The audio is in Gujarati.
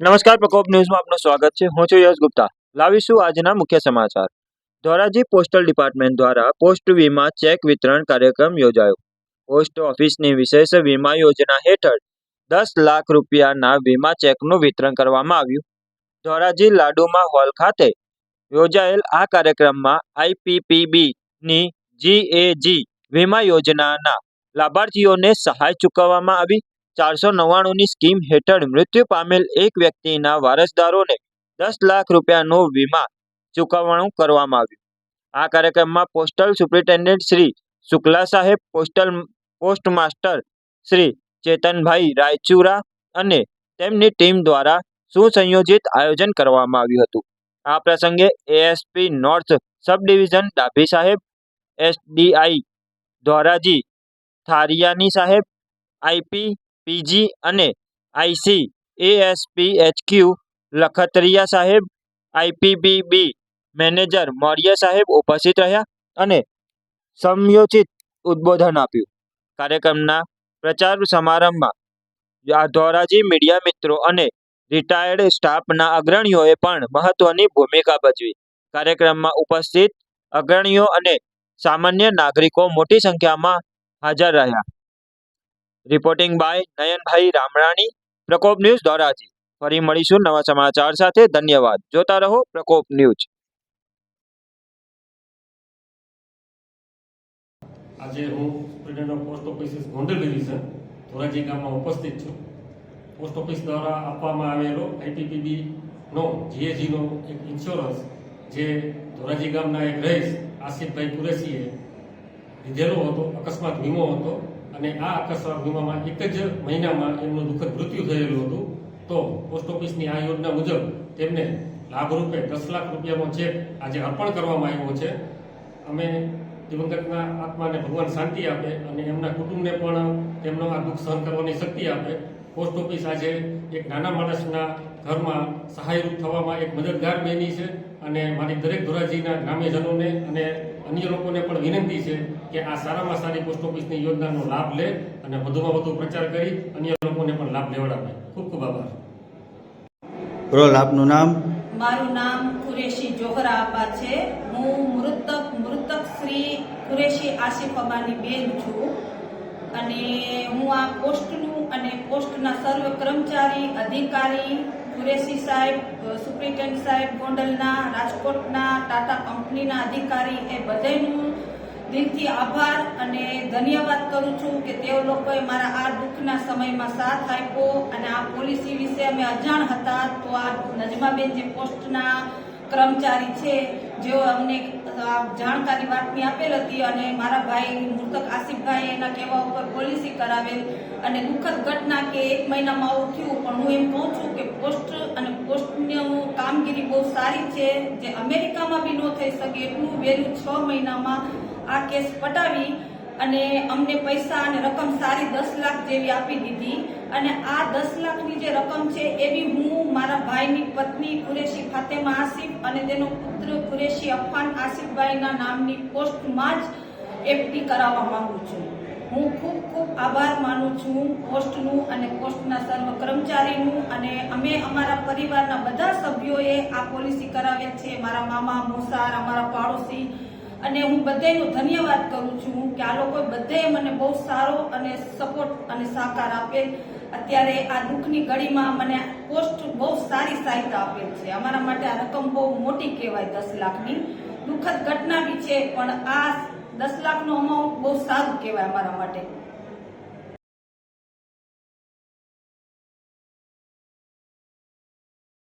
નમસ્કાર, પ્રકોપ ન્યૂઝમાં આપનું સ્વાગત છે. હું છું યશ ગુપ્તા. લાવીશું આજના મુખ્ય સમાચાર. ધોરાજી પોસ્ટલ ડિપાર્ટમેન્ટ દ્વારા પોસ્ટ વીમા ચેક વિતરણ કાર્યક્રમ યોજાયો. પોસ્ટ ઓફિસની વિશેષ વીમા યોજના હેઠળ દસ લાખ રૂપિયાના વીમા ચેકનું વિતરણ કરવામાં આવ્યું. ધોરાજી લાડુમા હોલ ખાતે યોજાયેલ આ કાર્યક્રમમાં આઈપીપીબીની જીએજી વીમા યોજનાના લાભાર્થીઓને સહાય ચૂકવવામાં આવી. ચારસો નવ્વાણુંની સ્કીમ હેઠળ મૃત્યુ પામેલ એક વ્યક્તિના વારસદારોને દસ લાખ રૂપિયાનો વીમા ચૂકવણું કરવામાં આવ્યું. આ કાર્યક્રમમાં પોસ્ટલ સુપ્રિન્ટેન્ડન્ટ શ્રી શુક્લા સાહેબ, postal post master Shri Chetanbhai Raichura અને તેમની ટીમ દ્વારા સુસંયોજિત આયોજન કરવામાં આવ્યું હતું. આ પ્રસંગે ASP north sub division Dabhi સાહેબ એસડીઆઈ ધોરાજી થારિયાની સાહેબ આઈપી પીજી અને આઈસી એએસપીએચક્યુ લખતરિયા સાહેબ આઈપીબીબી મેનેજર મૌર્ય સાહેબ ઉપસ્થિત રહ્યા અને સમયોચિત ઉદ્બોધન આપ્યું. કાર્યક્રમના પ્રચાર સમારંભમાં ધોરાજી મીડિયા મિત્રો અને રિટાયર્ડ સ્ટાફના અગ્રણીઓએ પણ મહત્વની ભૂમિકા ભજવી. કાર્યક્રમમાં ઉપસ્થિત અગ્રણીઓ અને સામાન્ય નાગરિકો મોટી સંખ્યામાં હાજર રહ્યા. Reporting by Nayanbhai Ramrani Prakop news Dhoraji ફરી મળીશું નવા સમાચાર સાથે. ધન્યવાદ. જોતા રહો પ્રકોપ ન્યૂઝ આજે હું superintendent of post office Gondal division Dhoraji ગામમાં ઉપસ્થિત છું. પોસ્ટ ઓફિસ દ્વારા આપવામાં આવેલો આઈપીપીબીનો જીએજીનો એક ઇન્સ્યોરન્સ જે ધોરાજી ગામના એક રહીશ, આસિફભાઈ કુરેશીએ લીધેલો હતો, અકસ્માત વીમો હતો. અને આ અકસ્માત વીમામાં એક જ મહિનામાં એમનું દુઃખદ મૃત્યુ થયેલું હતું. તો પોસ્ટ ઓફિસની આ યોજના મુજબ તેમને લાભરૂપે દસ લાખ રૂપિયાનો ચેક આજે અર્પણ કરવામાં આવ્યો છે. અમે દિવંગતના આત્માને ભગવાન શાંતિ આપે અને એમના કુટુંબને પણ તેમનો આ દુઃખ સહન કરવાની શક્તિ આપે. પોસ્ટ ઓફિસ આજે એક નાના માણસના ઘરમાં સહાયરૂપ થવામાં એક મદદગાર બની છે અને મારી દરેક ધોરાજીના ગ્રામ્યજનોને અને અન્ય લોકોને પણ વિનંતી છે કે આ સારામાં સારી પોસ્ટ ઓફિસની યોજનાનો લાભ લે અને વધુમાં વધુ પ્રચાર કરી અન્ય લોકોને પણ લાભ લેવડાવે. ખૂબ ખૂબ આભાર. રોલ આપનું નામ? મારું નામ કુરેશી જોહરા આપા છે. હું મૃતક મૃતક શ્રી કુરેશી આસિફ અબાની બેન છું. અને હું આ પોસ્ટનું અને પોસ્ટના સર્વ કર્મચારી અધિકારી કુરેશી સાહેબ સુપ્રિન્ટેન્ડન્ટ સાહેબ, ગોંડલના, રાજકોટના, ટાટા કંપનીના અધિકારી, એ બધાનું દિલથી આભાર અને ધન્યવાદ કરું છું કે તેઓ લોકોએ મારા આ દુઃખના સમયમાં સાથ આપ્યો અને આ પોલિસી વિશે અમે અજાણ હતા. તો આ નજમાબેન જે પોસ્ટના કર્મચારી છે, જેઓ અમને જાણકારી વાતની આપેલ હતી અને મારા ભાઈ મૃતક આસિફભાઈ એના કહેવા ઉપર પોલિસી કરાવેલ અને દુઃખદ ઘટના કે એક મહિનામાં આવું થયું, પણ હું એમ કહું છું કે પોસ્ટ અને પોસ્ટની કામગીરી બહુ સારી છે. જે અમેરિકામાં બી ન થઈ શકે એટલું વહેલું છ મહિનામાં આ કેસ પટાવી અને અમને પૈસા અને રકમ સારી દસ લાખ જેવી આપી દીધી. અને આ દસ લાખની જે રકમ છે એ બી હું મારા ભાઈની પત્ની કુરેશી ફાતેમા આસિફ અને તેનો પુત્ર કુરેશી અફાન આસિફભાઈના નામની પોસ્ટમાં જ એફડી કરાવવા માંગુ છું. હું ખૂબ ખૂબ આભાર માનું છું પોસ્ટનું અને પોસ્ટના સર્વ કર્મચારીનું અને અમે અમારા પરિવારના બધા સભ્યોએ આ પોલિસી કરાવેલ છે. મારા મામા, મોસાર, અમારા પાડોશી અને હું બધાનો ધન્યવાદ કરું છું કે આ લોકોએ બધાએ મને બહુ સારો અને સપોર્ટ અને સહકાર આપેલ. અત્યારે આ દુઃખની ઘડીમાં મને પોસ્ટ બહુ સારી સહાયતા આપેલ છે. અમારા માટે આ રકમ બહુ મોટી કહેવાય દસ લાખની. દુઃખદ ઘટના બી છે, પણ આ દસ લાખનું અમાઉન્ટ બહુ સારું કહેવાય અમારા માટે.